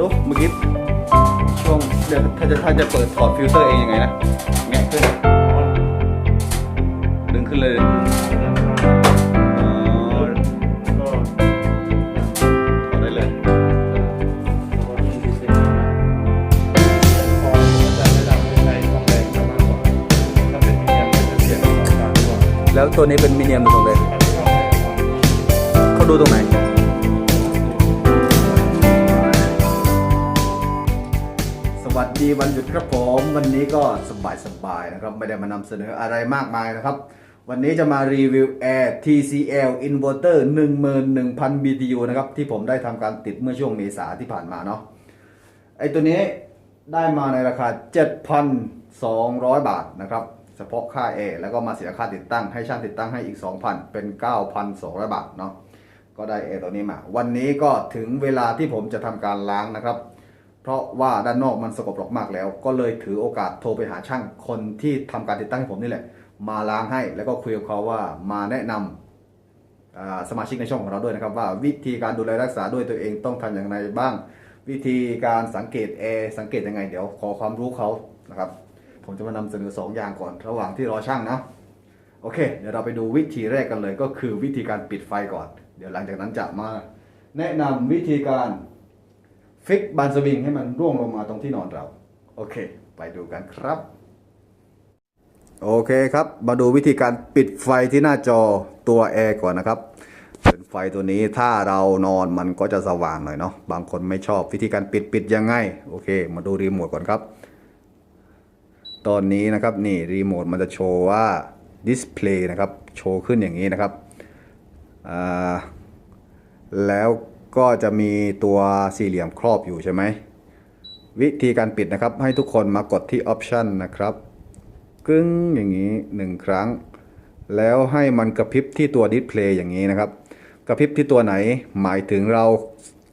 ดูเมื่อกี้ช่วงเดี๋ยวถ้าจะถ้าจะเปิดถอดฟิลเตอร์เองยังไงนะแงะขึ้นดึงขึ้นเลยอ๋อถอดได้เลยแล้วตัวนี้เป็นมิเนียมหรือทองแดงเขาดูตรงไหน ดีวันหยุดครับผมวันนี้ก็สบายๆนะครับ ไม่ได้มานำเสนออะไรมากมายนะครับ วันนี้จะมารีวิว Air TCL Inverter 11,000 BTU นะครับ ที่ผมได้ทำการติดเมื่อช่วงเมษาที่ผ่านมาเนาะไอตัวนี้ได้มาในราคา 7,200 บาทนะครับ เฉพาะค่า A แล้วก็มาเสียค่าติดตั้งให้ช่างติดตั้งให้อีก 2,000 เป็น 9,200 บาทเนาะก็ได้ A ตัวนี้มา วันนี้ก็ถึงเวลาที่ผมจะทำการล้างนะครับ เพราะว่าด้านนอกมันสกปรกมากแล้ว ก็เลยถือโอกาสโทรไปหาช่างคนที่ทำการติดตั้งให้ผมนี่แหละ มาล้างให้แล้วก็คุยกับเขาว่ามาแนะนำอ่าสมาชิกในช่องของเราด้วยนะครับ ว่าวิธีการดูแลรักษาด้วยตัวเองต้องทำอย่างไรบ้าง วิธีการสังเกตแอร์สังเกตยังไง เดี๋ยวขอความรู้เขานะครับ ผมจะมานำเสนอสองอย่างก่อน ระหว่างที่รอช่างนะโอเค เดี๋ยวเราไปดูวิธีแรกกันเลย ก็คือวิธีการปิดไฟก่อน เดี๋ยวหลังจากนั้นจะมาแนะนำวิธีการ ฟิกบานสวิงให้มันร่วงลงมาตรงที่นอนเรา โอเค ไปดูกันครับ โอเคครับ มาดูวิธีการปิดไฟที่หน้าจอตัวแอร์ก่อนนะครับเป็นไฟตัวนี้ถ้าเรานอนมันก็จะสว่างหน่อยเนาะบางคนไม่ชอบวิธีการปิดปิดยังไง โอเค มาดูรีโมทก่อนครับ ตอนนี้นะครับนี่รีโมทมันจะโชว์ว่าดิสเพลย์นะครับโชว์ขึ้นอย่างนี้นะครับแล้ว ก็จะมีตัวสี่เหลี่ยมครอบอยู่ใช่ไหม วิธีการปิดนะครับ ให้ทุกคนมากดที่ Option นะครับกึ้งอย่างนี้หนึ่งครั้ง แล้วให้มันกระพริบที่ตัวดิสเพลย์อย่างนี้นะครับ กระพริบที่ตัวไหนหมายถึงเรา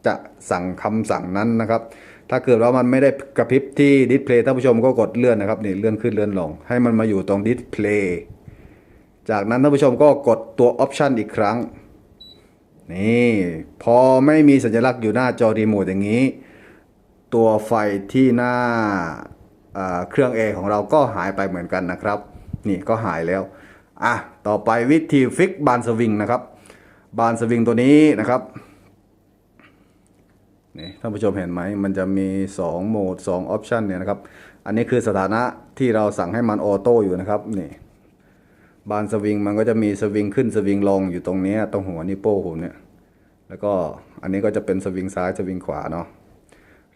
จะสั่งคำสั่งนั้นนะครับ ถ้าเกิดว่ามันไม่ได้กระพริบที่ดิสเพลย์ท่านผู้ชมก็กดเลื่อนนะครับนี่เลื่อนขึ้นเลื่อนลง ให้มันมาอยู่ตรงดิสเพลย์จากนั้นท่านผู้ชมก็กดตัวออปชันอีกครั้ง นี่พอไม่มีสัญลักษณ์อยู่หน้าจอรีโมทอย่างนี้ ตัวไฟที่หน้าเครื่องแอของเราก็หายไปเหมือนกันนะครับ นี่ก็หายแล้วอะต่อไปวิธีฟิกบานสวิงนะครับ บานสวิงตัวนี้นะครับนี่ท่านผู้ชมเห็นไหมมันจะมี 2 โหมด2ออปชันเนี่ยนะครับ อันนี้คือสถานะที่เราสั่งให้มันออโต้อยู่นะครับนี่ บานสวิงมันก็จะมีสวิงขึ้นสวิงลงอยู่ตรงนี้ตรงหัวนิ้วโป้งผมเนี่ย แล้วก็อันนี้ก็จะเป็นสวิงซ้ายสวิงขวาเนาะ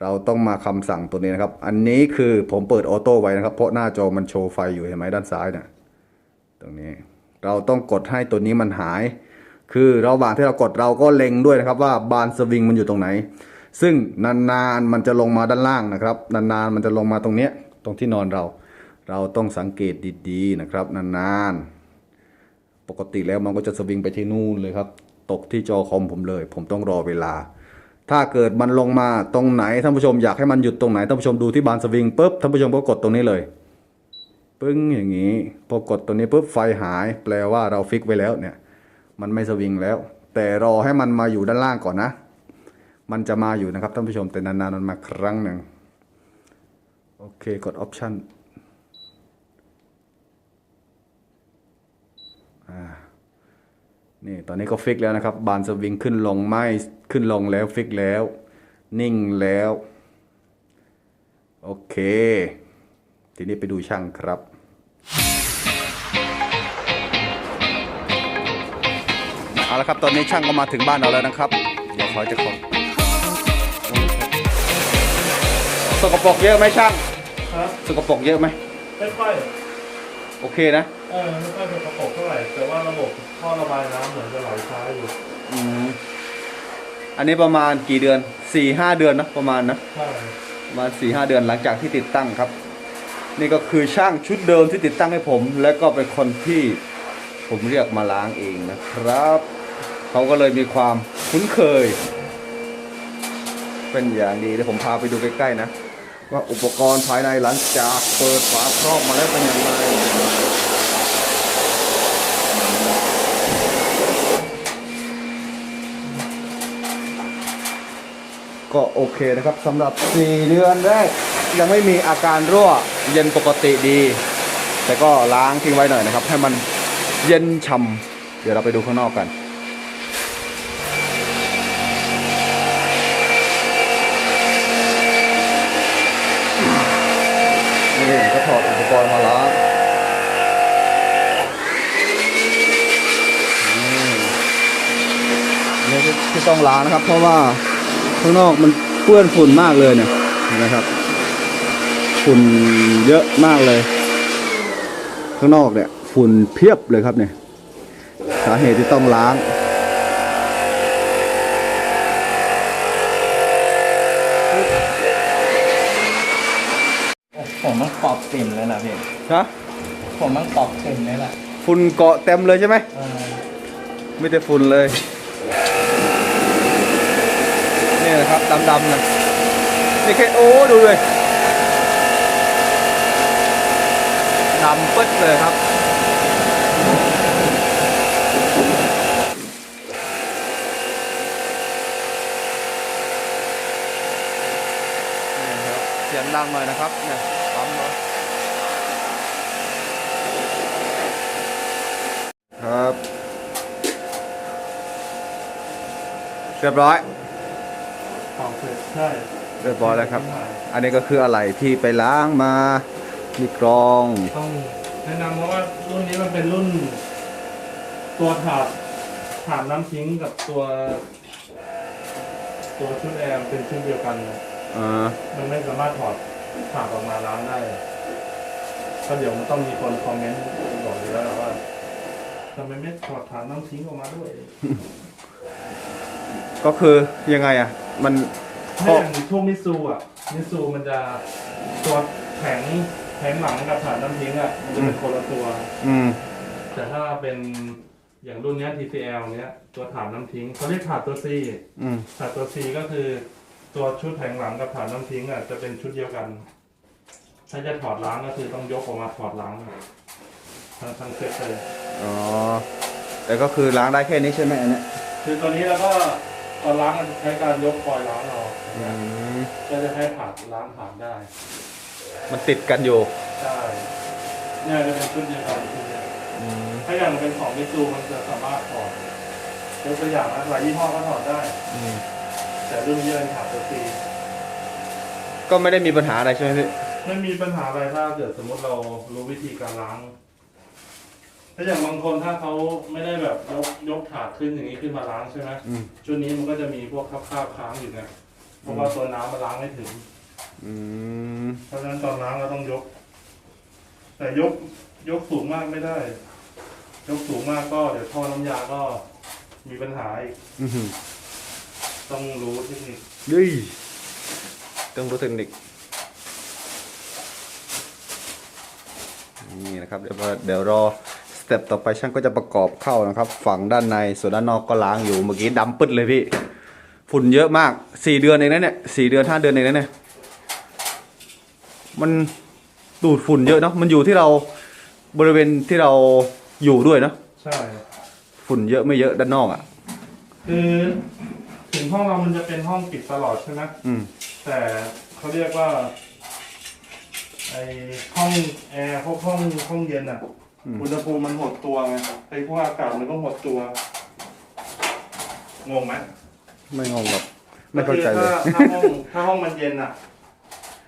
เราต้องมาคำสั่งตัวนี้นะครับ อันนี้คือผมเปิดออโต้ไว้นะครับ เพราะหน้าจอมันโชว์ไฟอยู่เห็นไหมด้านซ้ายเนี่ยตรงนี้เราต้องกดให้ตัวนี้มันหาย คือระหว่างที่เรากดเราก็เล็งด้วยนะครับ ว่าบานสวิงมันอยู่ตรงไหน ซึ่งนานๆมันจะลงมาด้านล่างนะครับ นานๆมันจะลงมาตรงเนี้ยตรงที่นอนเรา เราต้องสังเกตดีๆนะครับ นานๆ ปกติแล้วมันก็จะสวิงไปที่นู่นเลยครับ ตกที่จอคอมผมเลย ผมต้องรอเวลา ถ้าเกิดมันลงมาตรงไหนท่านผู้ชมอยากให้มันหยุดตรงไหนท่านผู้ชมดูที่บานสวิงปุ๊บท่านผู้ชมก็กดตรงนี้เลยปึ้งอย่างนี้พอกดตัวนี้ปุ๊บไฟหาย แปลว่าเราฟิกไว้แล้วเนี่ย มันไม่สวิงแล้ว แต่รอให้มันมาอยู่ด้านล่างก่อนนะ มันจะมาอยู่นะครับท่านผู้ชมแต่นานๆมันมาครั้งหนึ่งโอเคกด Option อ่ นี่ตอนนี้ก็ฟิกแล้วนะครับ บานสวิงขึ้นลงไม่ขึ้นลงแล้วฟิกแล้ว นิ่งแล้ว โอเค ทีนี้ไปดูช่างครับเอาละครับตอนนี้ช่างก็มาถึงบ้านเราแล้วนะครับ เดี๋ยวเขาจะขอสกปรกเยอะไหมช่างฮะสกปรกเยอะไหมไม่ค่อย โอเคนะ เออไม่ค่อยเป็นกระปกเท่าไหร่แต่ว่าระบบท่อระบายน้ำเหมือนจะไหลช้าอยู่อืม อันนี้ประมาณกี่เดือนสี่ห้าเดือนนะประมาณนะ ใช่ประมาณสี่ห้าเดือนหลังจากที่ติดตั้งครับ นี่ก็คือช่างชุดเดิมที่ติดตั้งให้ผม และก็เป็นคนที่ผมเรียกมาล้างเองนะครับ เขาก็เลยมีความคุ้นเคย เป็นอย่างดีเดี๋ยวผมพาไปดูใกล้ๆนะ ว่าอุปกรณ์ภายในหลังจากเปิดฝาครอบมาแล้วเป็นอย่างไรก็โอเคนะครับสำหรับ 4 เดือนแรก ยังไม่มีอาการรั่วเย็นปกติดี แต่ก็ล้างทิ้งไว้หน่อยนะครับ ให้มันเย็นฉ่ำเดี๋ยวเราไปดูข้างนอกกัน นี่ก็ถอดอุปกรณ์มาล้างนี่ที่ที่ต้องล้างนะครับ เพราะว่าข้างนอกมันเปื้อนฝุ่นมากเลยเนี่ยนะครับ ฝุ่นเยอะมากเลย ข้างนอกเนี่ย ฝุ่นเพียบเลยครับเนี่ย สาเหตุที่ต้องล้าง ผมมันปอบเต็มเลยนะพี่ฮะผมมันปอบเต็มเลยแหละฝุ่นเกาะเต็มเลยใช่ไหมเออไม่ได้ฝุ่นเลยนี่นะครับดำๆนะนี่แค่โอ้ดูเลยดำปึ๊ดเลยครับนี่ครับเสียงดังหน่อยนะครับเนี่ยปั๊มเลยครับ เรียบร้อย ของเสร็จใช่เรียบร้อยแล้วครับ อันนี้ก็คืออะไรที่ไปล้างมา มีกรอง ต้องแนะนำเพราะว่ารุ่นนี้มันเป็นรุ่น ตัวถาดถาดน้ำทิ้งกับตัว ตัวชุดแอร์มันเป็นชุดเดียวกันนะอ่า มันไม่สามารถถอดถาดออกมาล้างได้ก็เดี๋ยวมันต้องมีคนคอมเมนต์บอกอยู่แล้วว่าทำไมไม่ถอดถาดน้ำทิ้งออกมาด้วย ก็คือยังไงอะ มันถ้าอย่างช่วงมิซูอะมิซูมันจะตัวแข็งแข็งหลังกับถาดน้ำทิ้งอะมันจะเป็นคนละตัว อืม แต่ถ้าเป็นอย่างรุ่นเนี้ย TCL เนี้ยตัวถาดน้ำทิ้งเขาเรียกถาดตัว C อืมถาดตัว C ก็คือ ตัวชุดแผงหลังกับถาดน้ำทิ้งอะจะเป็นชุดเดียวกัน ถ้าจะถอดล้างก็คือต้องยกออกมาถอดล้างทั้งทั้งเซตเลยอ๋อแต่ก็คือล้างได้แค่นี้ใช่ไหมอันเนี้ยคือตอนนี้เราก็ ตอนล้างมันใช้การยกคอยล้างเอาอืมก็จะให้ถาดล้างถาดได้มันติดกันอยู่ใช่เนี่ยจะเป็นชุดเดียวกันชุดเนี้ยอืมถ้าอย่างเป็นของมิซูมันจะสามารถถอดยกตัวอย่างนะหลายยี่ห้อก็ถอดได้ อืมแต่รุ่นนี้เป็นถาดตัวซีก็ไม่ได้มีปัญหาอะไรใช่ไหมพี่ไม่มีปัญหาอะไรถ้าเกิดสมมติเรารู้วิธีการล้าง ถ้าอย่างบางคนถ้าเขาไม่ได้แบบยกยกถาดขึ้นอย่างนี้ขึ้นมาล้างใช่ไหมอืม ชุดนี้มันก็จะมีพวกคราบๆค้างอยู่ไงเพราะว่าตัวน้ำมันล้างไม่ถึง อืมเพราะฉะนั้นตอนล้างเราต้องยก แต่ยกยกสูงมากไม่ได้ ยกสูงมากก็เดี๋ยวท่อน้ำยาก็มีปัญหาอีกอืมต้องรู้เทคนิคยี่ต้องรู้เทคนิคนี่นะครับ เดี๋ยวพอเดี๋ยวรอสเต็ปต่อไปช่างก็จะประกอบเข้านะครับ ฝั่งด้านในส่วนด้านนอกก็ล้างอยู่เมื่อกี้ดำปึ๊ดเลยพี่ ฝุ่นเยอะมากสี่เดือนเองนะเนี่ยสี่เดือนห้าเดือนเองนะเนี่ยมันดูดฝุ่นเยอะเนาะมันอยู่ที่เราบริเวณที่เราอยู่ด้วยเนาะใช่ฝุ่นเยอะไม่เยอะด้านนอกอะคือถึงห้องเรามันจะเป็นห้องปิดตลอดใช่ไหมอืมแต่เขาเรียกว่าไอห้องแอร์พวกห้องห้องเย็นอะ อืมอุณหภูมิมันหดตัวไงไอพวกอากาศมันก็หดตัว งงไหมไม่งงหรอกไม่เข้าใจเลยก็คือถ้าถ้าห้องถ้าห้องมันเย็นอะ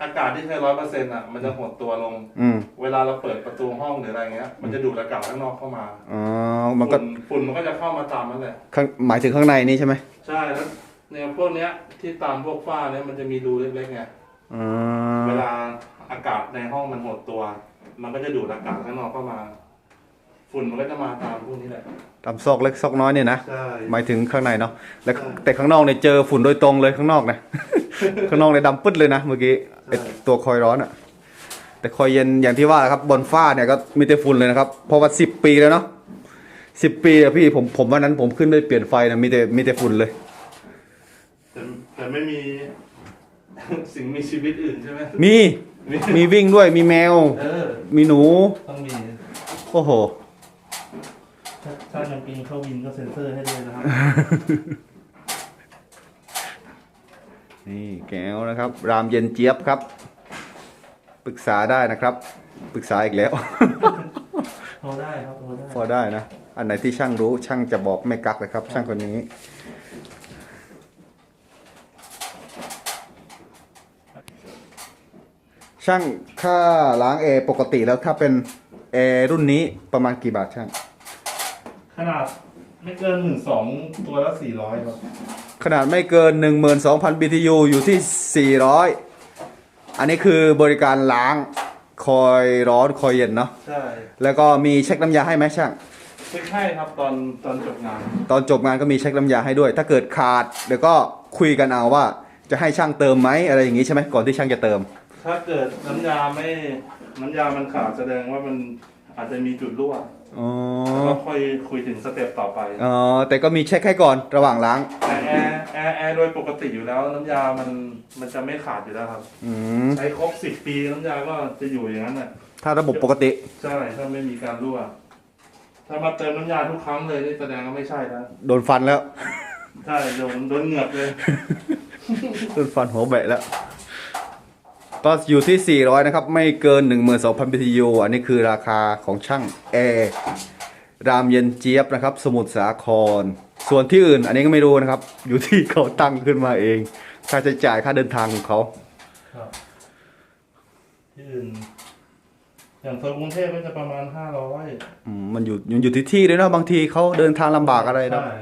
อากาศที่ใช้ร้อยเปอร์เซ็นต์อะ มันจะหดตัวลง อืม เวลาเราเปิดประตูห้องหรืออะไรเงี้ย มันจะดูดอากาศข้างนอกเข้ามาอ๋อ มันก็ฝุ่นฝุ่นมันก็จะเข้ามาตามนั่นแหละ ข้างหมายถึงข้างในนี่ใช่ไหมใช่แล้วเนี่ยพวกเนี้ยที่ตามพวกฝ้าเนี่ยมันจะมีรูเล็กๆไง อ๋อ เวลาอากาศในห้องมันหดตัว มันก็จะดูดอากาศข้างนอกเข้ามา ฝุ่นมันก็จะมาตามพวกนี้แหละ ตามซอกเล็กซอกน้อยเนี่ยนะ ใช่ หมายถึงข้างในเนาะแล้วใช่ แต่ข้างนอกเนี่ยเจอฝุ่นโดยตรงเลยข้างนอกนะ ข้างนอกเนี่ยดำปึ๊ดเลยนะเมื่อกี้ไอ้ตัวคอยร้อนอะแต่คอยเย็นอย่างที่ว่าแหละครับบนฝ้าเนี่ยก็มีแต่ฝุ่นเลยนะครับเพราะว่าสิบปีแล้วเนาะสิบปีอะพี่ผมผมวันนั้นผมขึ้นไปเปลี่ยนไฟนะมีแต่มีแต่ฝุ่นเลย แต่แต่ไม่มี สิ่งมีชีวิตอื่นใช่ไหม มีมีวิ่งด้วยมีแมว เออ มีหนู ต้องมี โอ้โห ถ้าถ้าจำเป็นเข้าวินก็เซ็นเซอร์ให้ด้วยนะครับ นี่แก้วนะครับ รามเย็นเจี๊ยบครับ ปรึกษาได้นะครับ ปรึกษาอีกแล้วโทรได้ครับโทรได้พอได้นะ อันไหนที่ช่างรู้ช่างจะบอกไม่กักเลยครับ ช่างคนนี้ ช่างค่าล้างแอร์ปกติแล้วถ้าเป็นแอร์รุ่นนี้ประมาณกี่บาทช่าง ขนาดไม่เกินหมื่นสองตัวละสี่ร้อยครับ ขนาดไม่เกิน 12,000 BTU อยู่ที่ 400 อันนี้คือบริการล้างคอยร้อนคอยเย็นเนาะใช่แล้วก็มีเช็คน้ำยาให้ไหมช่างไม่ใช่ครับตอนตอนจบงาน ตอนจบงานก็มีเช็คน้ำยาให้ด้วย ถ้าเกิดขาดเดี๋ยวก็คุยกันเอาว่า จะให้ช่างเติมไหมอะไรอย่างนี้ใช่ไหมก่อนที่ช่างจะเติม ถ้าเกิดน้ำยาไม่น้ำยามันขาดแสดงว่ามันอาจจะมีจุดรั่ว อ๋อ แล้วก็ค่อยคุยถึงสเต็ปต่อไปอ๋อ แต่ก็มีเช็คให้ก่อนระหว่างล้าง แต่แอร์แอร์แอร์โดยปกติอยู่แล้วน้ำยามันมันจะไม่ขาดอยู่แล้วครับ อืม ใช้ครบสิบปีน้ำยาก็จะอยู่อย่างนั้นแหละถ้าระบบปกติ ใช่ถ้าไม่มีการรั่ว ถ้ามาเติมน้ำยาทุกครั้งเลยนี่แสดงว่าไม่ใช่แล้วโดนฟันแล้ว ใช่โดนโดนเหงือกเลย โดนฟันหัวแบะแล้ว ก็อยู่ที่ 400 นะครับ ไม่เกิน 12,000 BTU อันนี้คือราคาของช่างแอร์รามเย็นเจี๊ยบนะครับ สมุทรสาคร ส่วนที่อื่นอันนี้ก็ไม่รู้นะครับ อยู่ที่เขาตั้งขึ้นมาเอง ค่าใช้จ่ายค่าเดินทางของเขาครับที่อื่นอย่างโซนกรุงเทพก็จะประมาณห้าร้อยอืมมันอยู่มันอยู่ที่ที่ด้วยเนาะบางทีเขาเดินทางลำบากอะไรเนาะใช่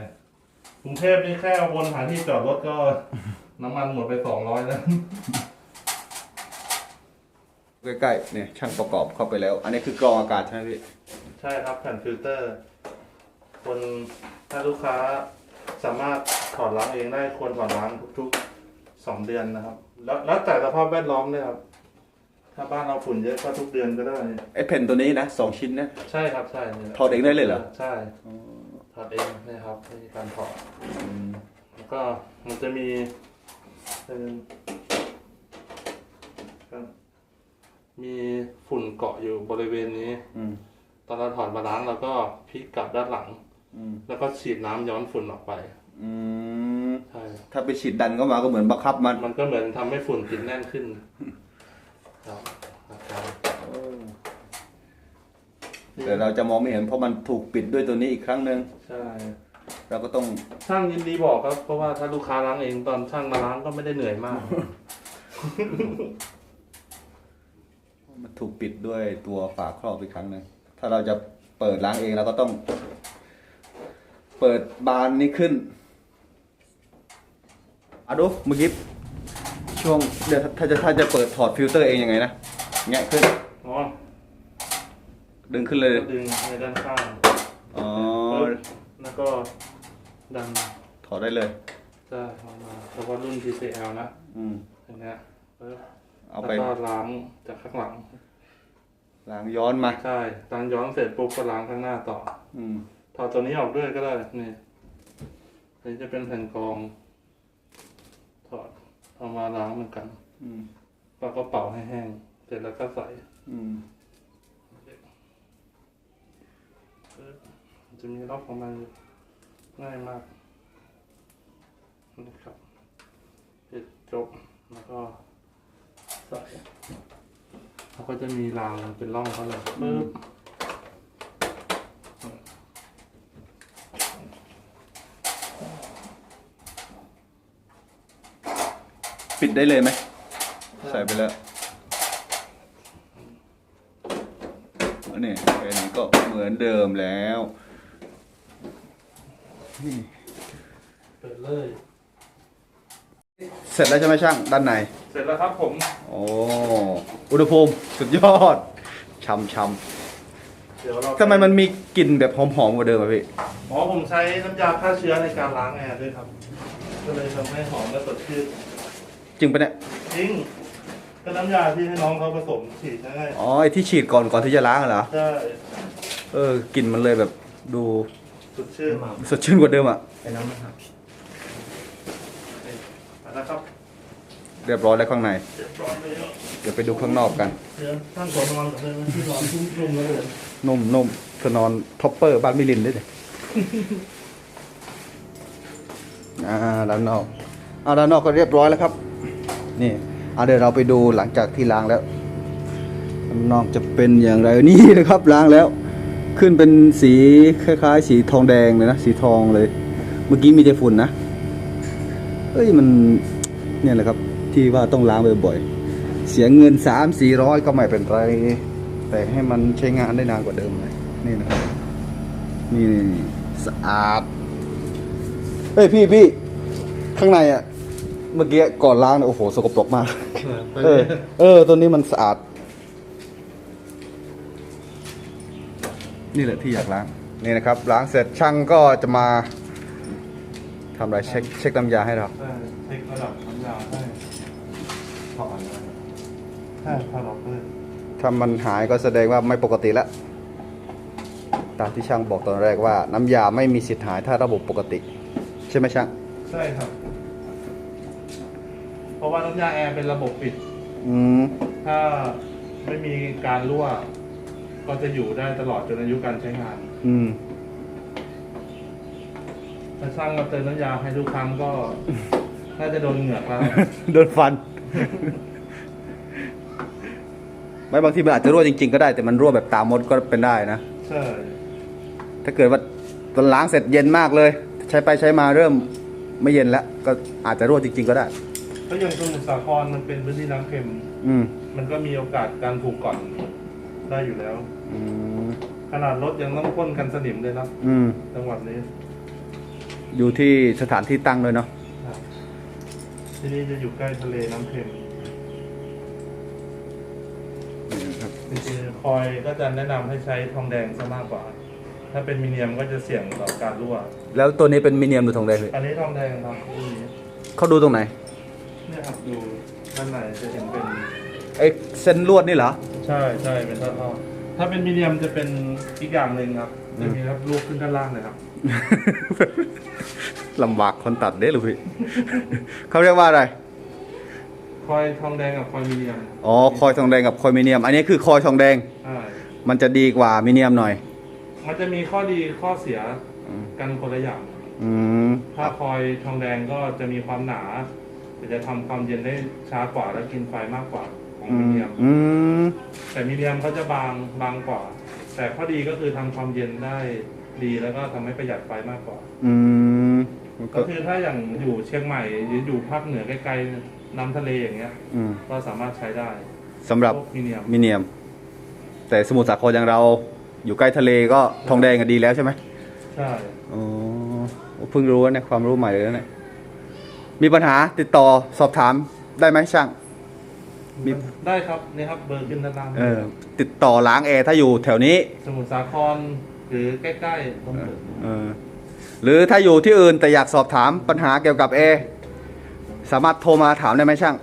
กรุงเทพนี่แค่วนหาที่จอดรถก็ น้ำมันหมดไปสองร้อยแล้ว ใกล้ๆเนี่ยช่างประกอบเข้าไปแล้ว อันนี้คือกรองอากาศใช่ไหมพี่ใช่ครับแผ่นฟิลเตอร์ คนถ้าลูกค้าสามารถถอดล้างเองได้ควรถอดล้างทุกๆสองเดือนนะครับ แล้วแล้วแต่สภาพแวดล้อมด้วยครับ ถ้าบ้านเราฝุ่นเยอะก็ทุกเดือนก็ได้ ไอ้แผ่นตัวนี้นะสองชิ้นนะใช่ครับใช่นี่ยถอดเองได้เลยเหรอใช่ถอดเองนะครับไม่มีการถอดแล้วก็มันจะมีเป็น มีฝุ่นเกาะอยู่บริเวณนี้ อืมตอนเราถอดมาล้างเราก็พลิกกลับด้านหลัง อืมแล้วก็ฉีดน้ำย้อนฝุ่นออกไป อืมใช่ ถ้าไปฉีดดันเข้ามาก็เหมือนบังคับมันมันก็เหมือนทำให้ฝุ่นติดแน่นขึ้นครับครับแต่เราจะมองไม่เห็นเพราะมันถูกปิดด้วยตัวนี้อีกครั้งหนึ่งใช่ เราก็ต้อง ช่างยินดีบอกครับ เพราะว่าถ้าลูกค้าล้างเองตอนช่างมาล้างก็ไม่ได้เหนื่อยมากมัน ถูกปิดด้วยตัวฝาครอบอีกครั้งหนึ่งถ้าเราจะเปิดล้างเองเราก็ต้อง เปิดบานนี้ขึ้นอะดูเมื่อกี้ช่วงเดี๋ยวถ้าจะถ้าจะเปิดถอดฟิลเตอร์เองยังไงนะแงะขึ้น อ๋อดึงขึ้นเลย ก็ดึงในด้านข้างอ๋อแล้วก็ดันถอดได้เลย จะออกมาเฉพาะรุ่น TCL นะอืมอย่างเงี้ยปึ๊บเอาแล้วไปก็ล้างจากข้างหลัง ล้างย้อนมา ใช่ล้างย้อนเสร็จปุ๊บก็ล้างข้างหน้าต่อ อืมถอดตัวนี้ออกด้วยก็ได้นี่อันนี้จะเป็นแผ่นกรองถอดเอามาล้างเหมือนกัน อืมแล้วก็เป่าให้แห้ง เสร็จแล้วก็ใส่อืมมันจะมีล็อกของมันอยู่ง่ายมากนะครับปิดจบแล้วก็ใส่ เขาก็จะมีรางเป็นร่องเขาเลยปึ๊บปิดได้เลยไหม ใส่ไปแล้วอันนี้อันนี้ก็เหมือนเดิมแล้วเปิดเลย เสร็จแล้วใช่ไหมช่างด้านใน เสร็จแล้วครับผม โอ้ อุณหภูมิสุดยอดช่ำช่เดี๋ยวเราำทำไมมันมีกลิ่นแบบหอมๆกว่าเดิมอะพี่อ๋อผมใช้น้ำยาฆ่าเชื้อในการล้างแอร์ด้วยครับ ก็เลยทำให้หอมและสดชื่นจริงปะเนี่ยจริงก็น้ำยาที่ให้น้องเขาผสมฉีดง่ายอ๋อไอที่ฉีดก่อนก่อนที่จะล้างอะเหรอใช่เออกลิ่นมันเลยแบบดูสดชื่นสดชื่นกว่าเดิมอะไปน้ำนะครับนะครับ เรียบร้อยแล้วข้างใน เดี๋ยวไปดูข้างนอกกัน เดี๋ยวท่านขอนอนกับเพื่อนที่นอนทุ่มทุ่มแล้วเลยนุ่มนุ่มเธอนอนท็อปเปอร์บ้านมิลินได้เลยอ่าด้านนอกอ่าด้านนอกก็เรียบร้อยแล้วครับ นี่เอาเดี๋ยวเราไปดูหลังจากที่ล้างแล้วข้างนอกจะเป็นอย่างไรนี่นะครับล้างแล้ว ขึ้นเป็นสีคล้าย ๆ สีทองแดงเลยนะสีทองเลย เมื่อกี้มีแต่ฝุ่นนะเอ้ยมันเนี่ยแหละครับ ที่ว่าต้องล้างบ่อยๆเสียเงินสามสี่ร้อยก็ไม่เป็นไร แต่ให้มันใช้งานได้นานกว่าเดิมเลยนี่นะครับนี่สะอาดเฮ้ยพี่พี่ข้างในอะเมื่อกี้ก่อนล้างเนี่ยโอ้โหสกปรกมาก เออ เออ ตัวนี้มันสะอาด นี่แหละที่อยากล้าง นี่นะครับ ล้างเสร็จช่างก็จะมาทำอะไรเช็คเช็คน้ำยาให้เราใช่เช็คระดับน้ำยาให้ ถอดเลยใช่ถอดออกเลยถ้ามันหายก็แสดงว่าไม่ปกติแล้วตามที่ช่างบอกตอนแรกว่า น้ำยาไม่มีสิทธิ์หายถ้าระบบปกติ ใช่ไหมช่าง ใช่ครับ เพราะว่าน้ำยาแอร์เป็นระบบปิด อืม ถ้าไม่มีการรั่ว ก็จะอยู่ได้ตลอดจนอายุการใช้งาน อืม ถ้าช่างมาเติมน้ำยาให้ทุกครั้งก็ น่าจะโดนเหงือกแล้ว โดนฟัน ไม่บางทีมันอาจจะรั่วจริงๆก็ได้แต่มันรั่วแบบตามมดก็เป็นได้นะ ใช่ ถ้าเกิดว่าตอนล้างเสร็จเย็นมากเลย ใช้ไปใช้มาเริ่มไม่เย็นแล้ว ก็อาจจะรั่วจริง ๆ ก็ได้ ก็อย่างสมุทรสาครมันเป็นพื้นที่น้ำเค็ม อืมมันก็มีโอกาสการผูกก่อนได้อยู่แล้ว อืมขนาดรถยังต้องพ่นกันสนิมเลยนะอืมจังหวัดนี้ อยู่ที่สถานที่ตั้งด้วยเนาะครับ ที่นี่จะอยู่ใกล้ทะเลน้ำเค็มนี่นะครับจริงๆคอยก็จะแนะนำให้ใช้ทองแดงซะมากกว่า ถ้าเป็นมิเนียมก็จะเสี่ยงต่อการรั่ว แล้วตัวนี้เป็นมิเนียมหรือทองแดงเลยอันนี้ทองแดงครับที่นี้เขาดูตรงไหนเนี่ยครับดูด้านในจะเห็นเป็นไอ้เส้นลวดนี่เหรอ ใช่ใช่เป็นท่อๆ ถ้าเป็นมิเนียมจะเป็นอีกอย่างหนึ่งครับจะมีครับลูกขึ้นด้านล่างเลยครับ ลำบากคนตัดเด้หรือพี่ เขาเรียกว่าอะไร คอยทองแดงกับคอยมิเนียมอ๋อ คอยทองแดงกับคอยมิเนียม อันนี้คือคอยทองแดง ใช่มันจะดีกว่ามิเนียมหน่อย มันจะมีข้อดีข้อเสียอืมกันคนละอย่าง อืม ถ้าคอยทองแดงก็จะมีความหนาแต่จะทำความเย็นได้ช้ากว่าและกินไฟมากกว่า ของอืมิมเนียม อืมแต่มีเดียมเขาจะบางบางกว่า แต่ข้อดีก็คือทำความเย็นได้ดีแล้วก็ทำให้ประหยัดไฟมากกว่า อืมมันก็ก็คือถ้าอย่างอยู่เชียงใหม่หรืออยู่ภาคเหนือใกล้ๆน้ำทะเลอย่างเงี้ย อืมก็สามารถใช้ได้สำหรับพวกมีเนียมมิเนียม แต่สมุทรสาครอย่างเราอยู่ใกล้ทะเลก็ทองแดงก็ดีแล้วใช่ไหมใช่อ๋อเพิ่งรู้นะเนี่ยความรู้ใหม่เลยนะเนี่ยมีปัญหาติดต่อสอบถามได้ไหมช่าง มี ได้ครับนี่ครับเบอร์ขึ้นด้านล่างเออติดต่อล้างแอร์ถ้าอยู่แถวนี้สมุทรสาครหรือใกล้ๆต้องเปิดเออหรือถ้าอยู่ที่อื่นแต่อยากสอบถามปัญหาเกี่ยวกับแอร์สามารถโทรมาถามได้ไหมช่าง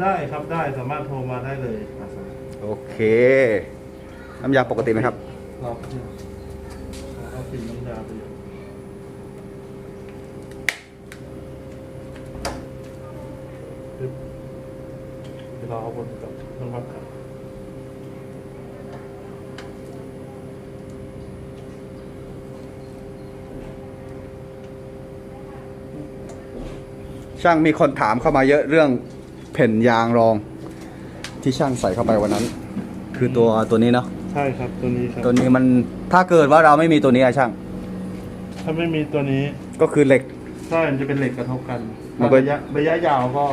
ได้ครับได้สามารถโทรมาได้เลยโอเคน้ำยาปกติไหมครับรอบที่เราปิดน้ำยาไปอยู่ เดี๋ยวเราเอาบนกับเครื่องวัดกันช่างมีคนถามเข้ามาเยอะเรื่องแผ่นยางรอง ที่ช่างใส่เข้าไปวันนั้น คือตัวตัวนี้เนาะใช่ครับตัวนี้ครับตัวนี้มันถ้าเกิดว่าเราไม่มีตัวนี้อะช่าง ถ้าไม่มีตัวนี้ก็คือเหล็ก ใช่มันจะเป็นเหล็กกระทบกันมันก็ ระยะระยะยาวก็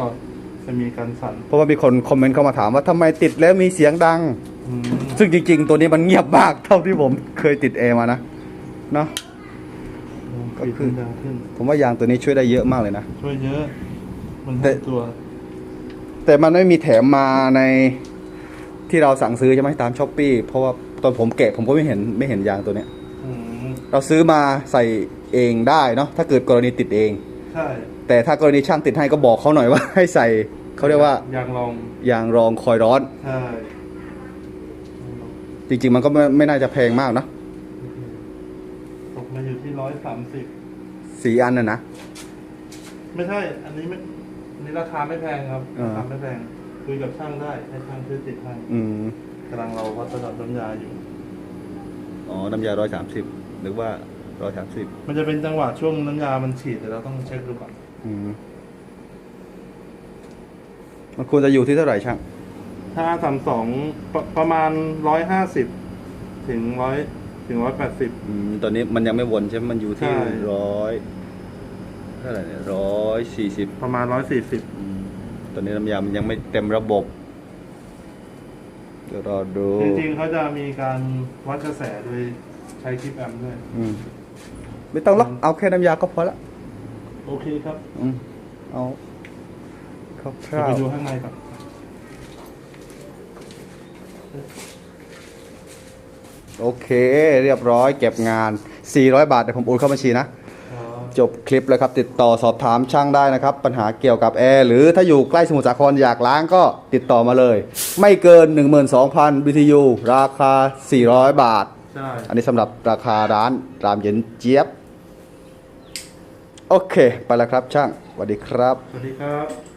จะมีการสั่นเพราะว่ามีคนคอมเมนต์เข้ามาถามว่าทำไมติดแล้วมีเสียงดัง อืมซึ่งจริง ๆ ตัวนี้มันเงียบมากเท่าที่ผมเคยติดแอร์มานะเนาะ ก็คือดังขึ้น ผมว่ายางตัวนี้ช่วยได้เยอะมากเลยนะ ช่วยเยอะ มันแต่ให้ตัวแต่มันไม่มีแถมมาในที่เราสั่งซื้อใช่ไหมตามช้อปปีเพราะว่าตอนผมแกะผมก็ไม่เห็นไม่เห็นยางตัวเนี้ย อืมเราซื้อมาใส่เองได้เนาะถ้าเกิดกรณีติดเอง ใช่ แต่ถ้ากรณีช่างติดให้ก็บอกเขาหน่อยว่า ให้ใส่เขาเรียกว่าอยางลองยางรองคอยร้อน ใช่จริง ๆ มันก็ไม่ไม่น่าจะแพงมากเนาะตกมาอยู่ที่ร้อยสามสิบสีอันน่ะนะ ไม่ใช่ อันนี้ไม่อันนี้ราคาไม่แพงครับอ่าราคาไม่แพงคุยกับช่างได้ให้ช่างช่วยติดให้อืมกำลังเราวัดระดับน้ำยาอยู่ อ๋อน้ำยาร้อยสามสิบหรือว่าร้อยสามสิบมันจะเป็นจังหวะช่วงน้ำยามันฉีดแต่เราต้องเช็คดูก่อนอื มมันควรจะอยู่ที่เท่าไหร่ช่างถ้าสามสองประมาณร้อยห้าสิบถึงร้อยถึงร้อยแปดสิบอืมตอนนี้มันยังไม่วนใช่ไหมมันอยู่ที่ใช่ร้อยเท่าไหร่เนี่ยร้อยสี่สิบประมาณร้อยสี่สิบตอนนี้น้ำยามันยังไม่เต็มระบบเดี๋ยวรอดู จริงๆเขาจะมีการวัดกระแสโดยใช้คลิปแอมด้วยอืมไม่ต้องล็อกเอาแค่น้ำยาก็พอละ โอเคครับอืมเอาคเดี๋ยวร่าไปวดูข้างในก่อนๆโอเค เรียบร้อยเก็บงาน 400 บาทเดี๋ยวผมโอนเข้าบัญชีนะ จบคลิปแล้วครับ ติดต่อสอบถามช่างได้นะครับ ปัญหาเกี่ยวกับแอร์หรือถ้าอยู่ใกล้สมุทรสาครอยากล้างก็ติดต่อมาเลย ไม่เกิน 12,000 BTU ราคา 400 บาทใช่อันนี้สำหรับราคาร้านรามเย็นเจี๊ยบ โอเค ไปแล้วครับช่างสวัสดีครับ สวัสดีครับ